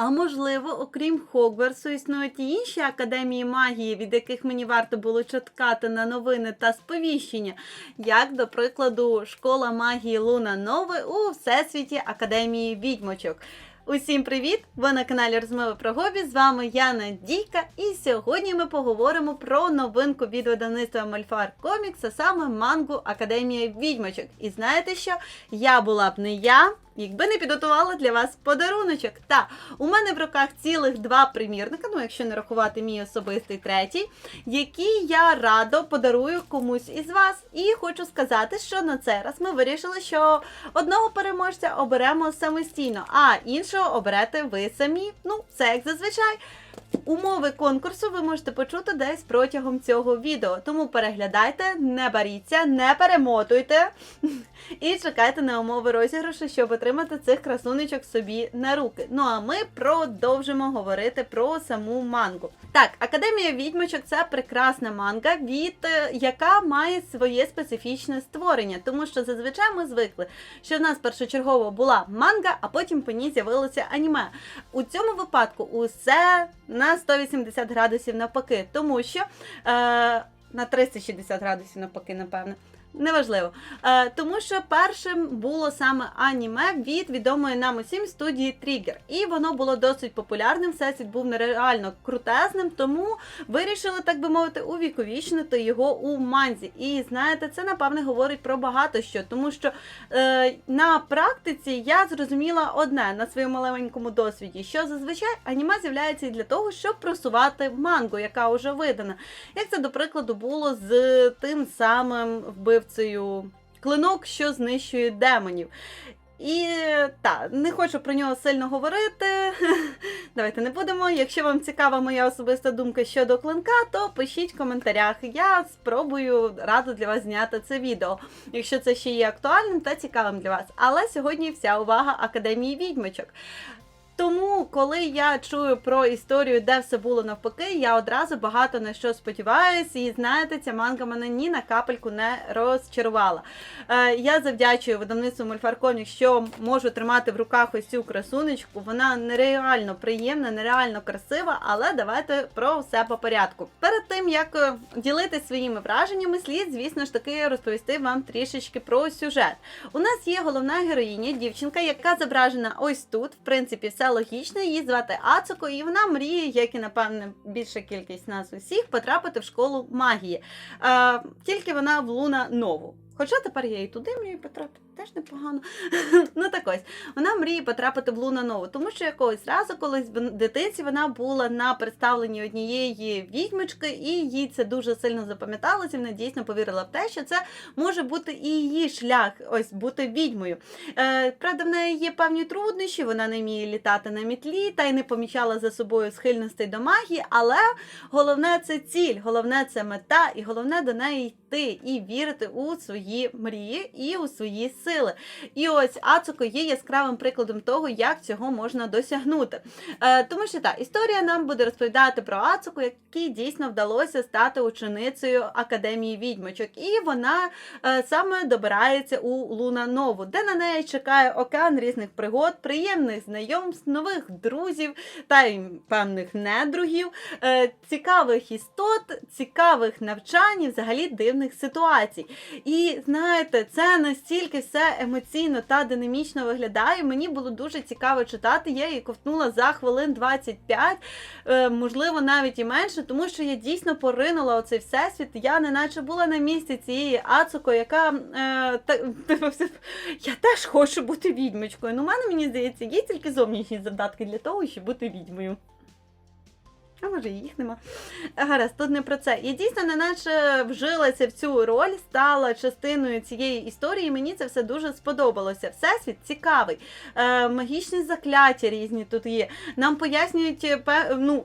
А можливо, окрім Хогвартсу, існують і інші академії магії, від яких мені варто було чекати на новини та сповіщення, як, до прикладу, школа магії Луна Нови у Всесвіті Академії Відьмочок. Усім привіт! Ви на каналі Розмови про Гобі. З вами Яна Дійка, і сьогодні ми поговоримо про новинку від видавництва Мальфар Комікс, а саме мангу Академія Відьмочок. І знаєте що? Я була б не я, якби не підготувала для вас подаруночок. Та у мене в руках цілих два примірника, ну якщо не рахувати мій особистий третій, які я радо подарую комусь із вас. І хочу сказати, що на цей раз ми вирішили, що одного переможця оберемо самостійно, а іншого оберете ви самі. Ну, це як зазвичай. Умови конкурсу ви можете почути десь протягом цього відео. Тому переглядайте, не баріться, не перемотуйте і чекайте на умови розіграшу, щоб отримати цих красунечок собі на руки. Ну а ми продовжимо говорити про саму мангу. Так, Академія відьмочок це прекрасна манга, від е, яка має своє специфічне створення, тому що зазвичай ми звикли, що в нас першочергово була манга, а потім по ній з'явилося аніме. У цьому випадку усе на 180 градусів навпаки, тому що е, на 360 градусів навпаки, напевне. Неважливо. Е, тому що першим було саме аніме від відомої нам усім студії Тригger. І воно було досить популярним. Всесвіт був нереально крутезним, тому вирішили, так би мовити, увіковічнити його у манзі. І знаєте, це напевне говорить про багато що, тому що е, на практиці я зрозуміла одне на своєму маленькому досвіді, що зазвичай аніме з'являється для того, щоб просувати мангу, яка вже видана. Як це, до прикладу, було з тим самим вбивцею клинок, що знищує демонів. І та, не хочу про нього сильно говорити. Давайте не будемо. Якщо вам цікава моя особиста думка щодо клинка, то пишіть в коментарях. Я спробую радо для вас зняти це відео, якщо це ще є актуальним та цікавим для вас. Але сьогодні вся увага Академії відьмочок. Тому, коли я чую про історію, де все було навпаки, я одразу багато на що сподіваюся, і знаєте, ця манга мене ні на капельку не розчарувала. Е, я завдячую видавництву Мольфаркомік, що можу тримати в руках ось цю красунечку. Вона нереально приємна, нереально красива, але давайте про все по порядку. Перед тим як е, ділитися своїми враженнями, слід, звісно ж таки, розповісти вам трішечки про сюжет. У нас є головна героїня, дівчинка, яка зображена ось тут. В принципі, все логічно. Її звати Ацуко, і вона мріє, як і напевне більша кількість нас усіх, потрапити в школу магії. Е, тільки вона в Луна нову. Хоча тепер я і туди мрію потрапити, теж непогано. ну так ось, вона мріє потрапити в Луна Нову, тому що якогось разу, колись в дитинці вона була на представленні однієї відьмочки, і їй це дуже сильно запам'яталося. Вона дійсно повірила в те, що це може бути і її шлях, ось бути відьмою. Е, правда, в неї є певні труднощі, вона не вміє літати на мітлі та й не помічала за собою схильностей до магії, але головне це ціль, головне це мета, і головне до неї йти і вірити у свої мрії і у свої сили. І ось Ацуко є яскравим прикладом того, як цього можна досягнути. Е, тому що так, історія нам буде розповідати про Ацуко, якій дійсно вдалося стати ученицею Академії відьмочок. І вона е, саме добирається у Луна Нову, де на неї чекає океан різних пригод, приємних знайомств, нових друзів та й певних недругів, е, цікавих істот, цікавих навчань і взагалі дивних ситуацій. І знаєте, це настільки все емоційно та динамічно виглядає. Мені було дуже цікаво читати. Я її ковтнула за хвилин 25, е, можливо, навіть і менше, тому що я дійсно поринула у цей всесвіт. Я неначе була на місці цієї Ацуко, яка е, та, я теж хочу бути відьмочкою. Ну, в мене мені здається, є тільки зовнішні завдатки для того, щоб бути відьмою. А може, їх нема. Гаразд, тут не про це. Я дійсно не наче вжилася в цю роль, стала частиною цієї історії. Мені це все дуже сподобалося. Всесвіт цікавий, е, магічні закляття різні тут є. Нам пояснюють, ну,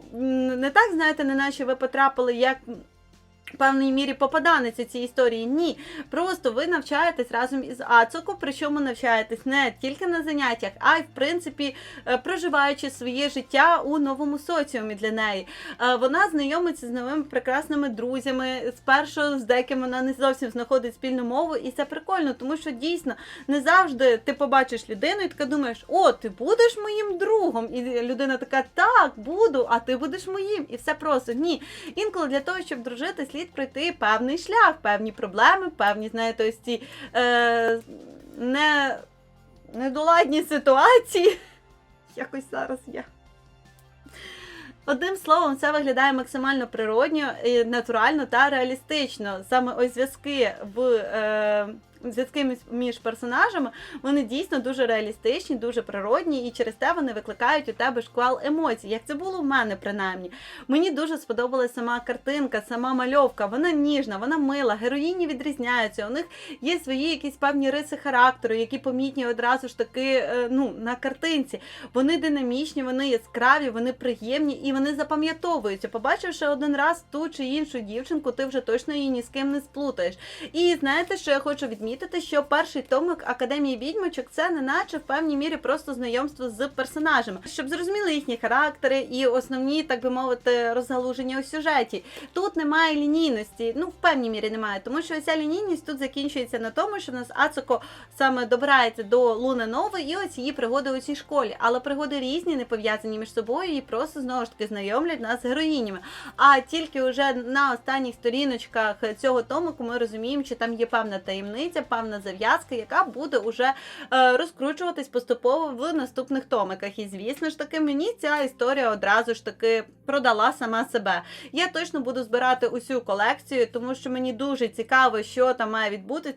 не так, знаєте, неначе ви потрапили як. Певній мірі попаданець цій історії. Ні. Просто ви навчаєтесь разом із Ацуко, причому навчаєтесь не тільки на заняттях, а й в принципі е, проживаючи своє життя у новому соціумі для неї. Е, Вона знайомиться з новими прекрасними друзями. Спершу з деякими вона не зовсім знаходить спільну мову, і це прикольно, тому що дійсно не завжди ти побачиш людину і така думаєш, о, ти будеш моїм другом. І людина така, так, буду, а ти будеш моїм. І все просто. Ні. Інколи для того, щоб дружити, слід пройти певний шлях, певні проблеми, певні, знаєте, ось ці е, не, недоладні ситуації. Якось зараз я. Одним словом, це виглядає максимально природньо, натурально та реалістично. Саме ось зв'язки в е, зв'язки між- персонажами вони дійсно дуже реалістичні, дуже природні, і через те вони викликають у тебе шквал емоцій. Як це було в мене, принаймні. Мені дуже сподобалась сама картинка, сама мальовка. Вона ніжна, вона мила, героїні відрізняються. У них є свої якісь певні риси характеру, які помітні одразу ж таки е, ну, на картинці. Вони динамічні, вони яскраві, вони приємні і вони запам'ятовуються. Побачивши один раз ту чи іншу дівчинку, ти вже точно її ні з ким не сплутаєш. І знаєте, що я хочу відмітити, що перший томик Академії відьмочок це не наче в певній мірі просто знайомство з персонажами, щоб зрозуміли їхні характери і основні, так би мовити, розгалуження у сюжеті. Тут немає лінійності, ну в певній мірі немає, тому що ця лінійність тут закінчується на тому, що в нас Ацуко саме добирається до Луни Нови і ось її пригоди у цій школі. Але пригоди різні, не пов'язані між собою, і просто знову ж таки знайомлять нас з героїнями. А тільки вже на останніх сторіночках цього томику ми розуміємо, що там є певна таємниця, певна зав'язка, яка буде уже е, розкручуватись поступово в наступних томиках. І звісно ж таки, мені ця історія одразу ж таки продала сама себе. Я точно буду збирати усю колекцію, тому що мені дуже цікаво, що там має відбути.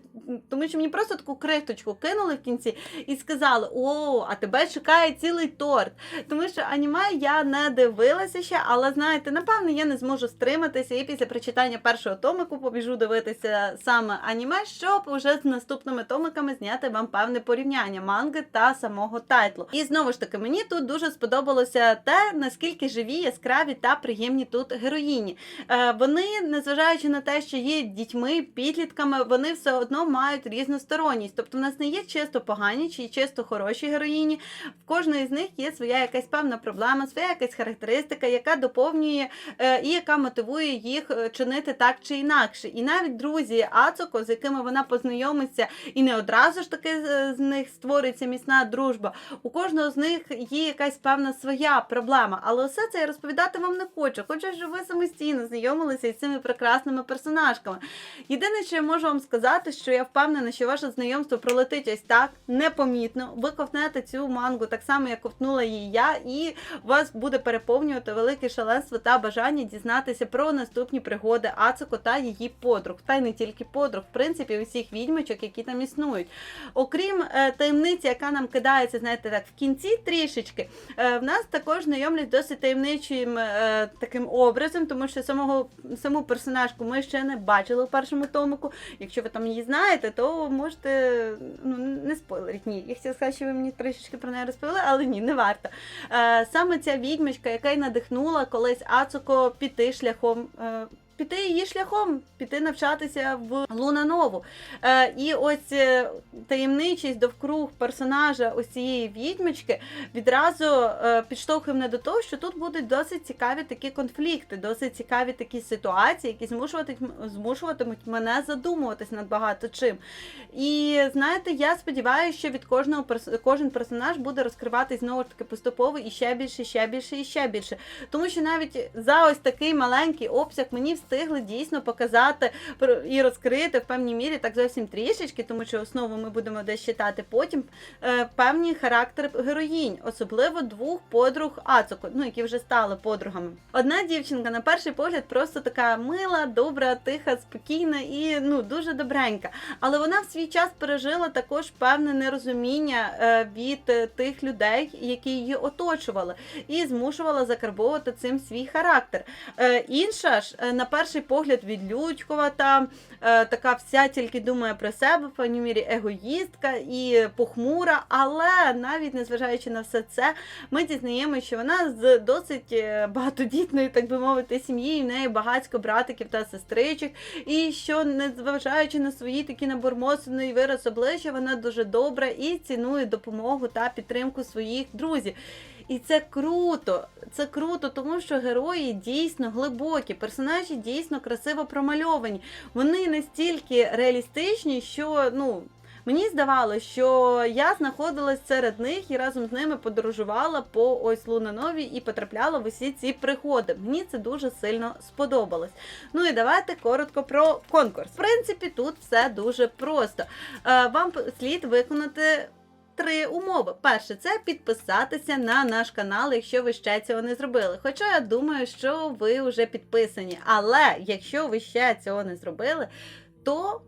Тому що мені просто таку крихточку кинули в кінці і сказали: О, а тебе чекає цілий торт. Тому що аніме я не дивилася ще, але знаєте, напевно, я не зможу стриматися і після прочитання першого томику побіжу дивитися саме аніме, щоб уже з наступними томиками зняти вам певне порівняння манги та самого тайтлу. І знову ж таки, мені тут дуже сподобалося те, наскільки живі, яскраві та приємні тут героїні. Е, вони, незважаючи на те, що є дітьми, підлітками, вони все одно мають різносторонність. Тобто, в нас не є чисто погані чи чисто хороші героїні. В кожної з них є своя якась певна проблема, своя якась характеристика, яка доповнює е, і яка мотивує їх е, чинити так чи інакше. І навіть друзі Ацуко, з якими вона познайомиться, і не одразу ж таки з, з них створюється міцна дружба. У кожного з них є якась певна своя проблема. Але все це я розповідати вам не хочу. Хочу, щоб ви самостійно знайомилися із цими прекрасними персонажками. Єдине, що я можу вам сказати, що я впевнена, що ваше знайомство пролетить ось так непомітно. Ви ковтнете цю мангу так само, як ковтнула її я, і вас буде переповнювати велике шаленство та бажання дізнатися про наступні пригоди Ацуко та її подруг. Та й не тільки подруг, в принципі, усіх відьмочок, які там існують. Окрім е, таємниці, яка нам кидається, знаєте, так в кінці трішечки, е, в нас також знайомлять досить таємничим е, таким образом, тому що самого саму персонажку ми ще не бачили у першому томику. Якщо ви там її знаєте, то можете ну не спойлеріть. Ні, я хотіла сказати, що ви мені трішечки про неї розповіли, але ні, не варто. Саме ця відьмочка, яка й надихнула колись Ацуко піти шляхом. Піти її шляхом, піти навчатися в Лунанову. Е, і ось е, таємничість довкруг персонажа ось цієї відьмочки відразу е, підштовхує мене до того, що тут будуть досить цікаві такі конфлікти, досить цікаві такі ситуації, які змушуватимуть, змушуватимуть мене задумуватись над багато чим. І знаєте, я сподіваюся, що від кожного кожен персонаж буде розкриватись знову ж таки поступово і ще більше, ще більше і ще більше. Тому що навіть за ось такий маленький обсяг мені встигли дійсно показати і розкрити в певній мірі так зовсім трішечки, тому що основу ми будемо десь читати потім. е, Певні характери героїнь, особливо двох подруг Ацуко, ну які вже стали подругами. Одна дівчинка на перший погляд просто така мила, добра, тиха, спокійна і ну дуже добренька. Але вона в свій час пережила також певне нерозуміння е, від е, тих людей, які її оточували, і змушувала закарбовувати цим свій характер. Інша ж, е, на перший погляд відлючкувата, е, така вся тільки думає про себе, в певній мірі егоїстка і похмура, але навіть незважаючи на все це, ми дізнаємося, що вона з досить е, багатодітної, так би мовити, сім'ї, і в неї багатько братиків та сестричок, і що, незважаючи на свої такі набурмосений вираз обличчя, вона дуже добра і цінує допомогу та підтримку своїх друзів. І це круто, це круто, тому що герої дійсно глибокі, персонажі дійсно красиво промальовані. Вони настільки реалістичні, що ну. Мені здавалося, що я знаходилась серед них і разом з ними подорожувала по ось Лунанові і потрапляла в усі ці приходи. Мені це дуже сильно сподобалось. Ну і давайте коротко про конкурс. В принципі, тут все дуже просто. Е, Вам слід виконати три умови. Перше, це підписатися на наш канал, якщо ви ще цього не зробили. Хоча я думаю, що ви вже підписані. Але якщо ви ще цього не зробили, то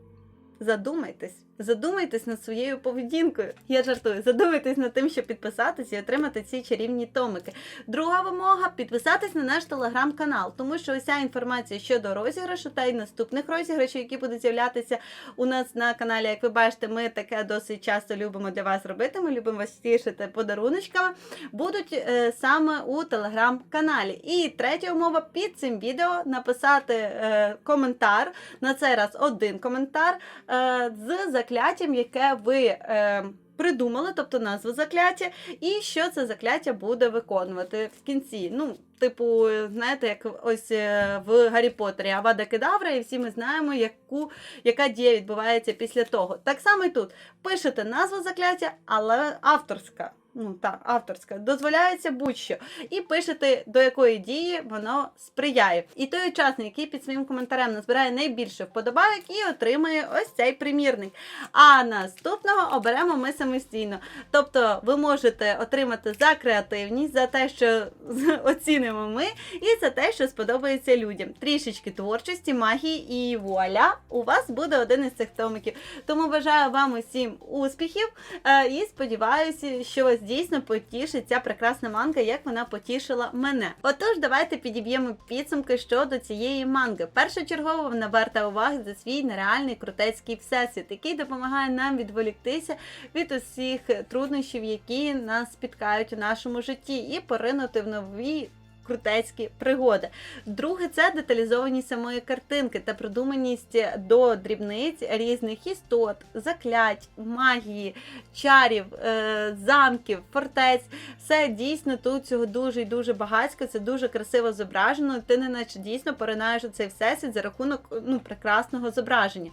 задумайтесь. Задумайтесь над своєю поведінкою. Я жартую, задумайтесь над тим, щоб підписатися і отримати ці чарівні томики. Друга вимога підписатись на наш телеграм-канал, тому що уся інформація щодо розіграшу та й наступних розіграшів, які будуть з'являтися у нас на каналі. Як ви бачите, ми таке досить часто любимо для вас робити. Ми любимо вас тішити подаруночками. Будуть е, саме у телеграм-каналі. І третя умова під цим відео написати е, коментар. На цей раз один коментар е, з закляттям, яке ви. Е, Придумали, тобто назву закляття, і що це закляття буде виконувати в кінці. Ну, типу, знаєте, як ось е, в Гаррі Поттері Авада Кедавра, і всі ми знаємо, яку, яка дія відбувається після того. Так само і тут пишете назву закляття, але авторська. Ну так, авторська, дозволяється будь-що. І пишете, до якої дії воно сприяє. І той учасник, який під своїм коментарем назбирає найбільше вподобайок і отримає ось цей примірник. А наступного оберемо ми самостійно. Тобто ви можете отримати за креативність, за те, що оцінимо ми, і за те, що сподобається людям. Трішечки творчості, магії і вуаля, у вас буде один із цих томиків. Тому бажаю вам усім успіхів е, і сподіваюся, що вас дійсно потішить ця прекрасна манга, як вона потішила мене. Отож, давайте підіб'ємо підсумки щодо цієї манги. Першочергово вона варта уваги за свій нереальний крутецький всесвіт, який допомагає нам відволіктися від усіх труднощів, які нас спіткають у нашому житті, і поринути в нові. Крутецькі пригоди. Друге, це деталізованість самої картинки та продуманість до дрібниць різних істот, заклять, магії, чарів, е, замків, фортець. Все дійсно тут цього дуже і дуже багатько, це дуже красиво зображено. Ти не наче дійсно поринаєш у цей всесвіт за рахунок ну, прекрасного зображення.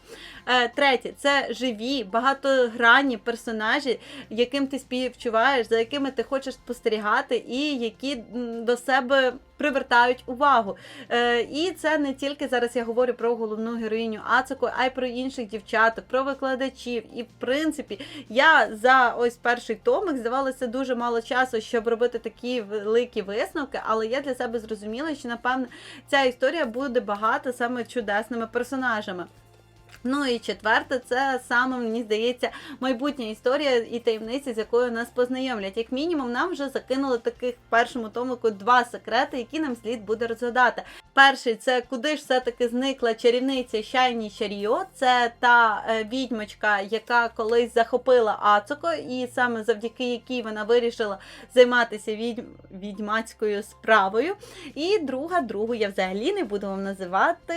Е, третє, це живі, багатогранні персонажі, яким ти співчуваєш, за якими ти хочеш спостерігати, і які до себе привертають увагу. Е, і це не тільки зараз я говорю про головну героїню Ацуко, а й про інших дівчаток, про викладачів. І в принципі, я за ось перший томик здавалося дуже мало часу, щоб робити такі великі висновки, але я для себе зрозуміла, що напевно ця історія буде багата саме чудесними персонажами. Ну і четверте, це саме мені здається майбутня історія і таємниці, з якою нас познайомлять. Як мінімум, нам вже закинули таких в першому томику два секрети, які нам слід буде розгадати. Перший це куди ж все-таки зникла чарівниця Шайні Шаріо. Це та е, відьмочка, яка колись захопила Ацуко, і саме завдяки якій вона вирішила займатися відьм... відьмацькою справою. І друга, другу я взагалі не буду вам називати.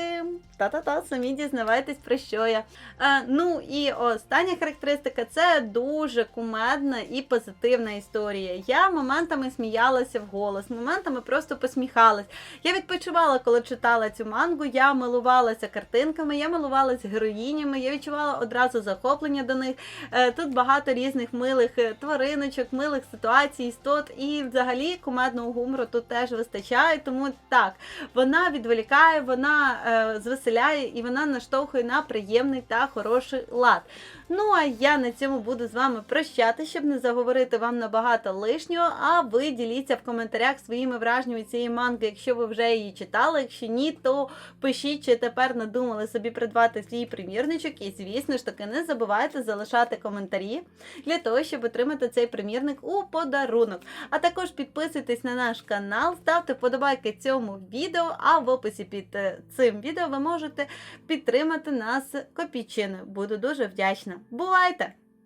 Та-та-та, самі дізнавайтесь про що я. Е, ну і остання характеристика це дуже кумедна і позитивна історія. Я моментами сміялася вголос, моментами просто посміхалась. Я відпочивала, коли читала цю мангу, я милувалася картинками, я милувалася героїнями, я відчувала одразу захоплення до них. Е, тут багато різних милих е, твариночок, милих ситуацій, істот, і взагалі кумедного гумору тут теж вистачає. Тому так, вона відволікає, вона звеселяє і вона наштовхує на приємний та хороший лад. Ну а я на цьому буду з вами прощати, щоб не заговорити вам набагато лишнього. А ви діліться в коментарях своїми враженнями цієї манги, якщо ви вже її читали. Якщо ні, то пишіть, чи тепер надумали собі придбати свій примірничок. І, звісно ж таки, не забувайте залишати коментарі для того, щоб отримати цей примірник у подарунок. А також підписуйтесь на наш канал, ставте вподобайки цьому відео, а в описі під е, цим відео ви можете підтримати нас копійчиною. Буду дуже вдячна. Бувайте!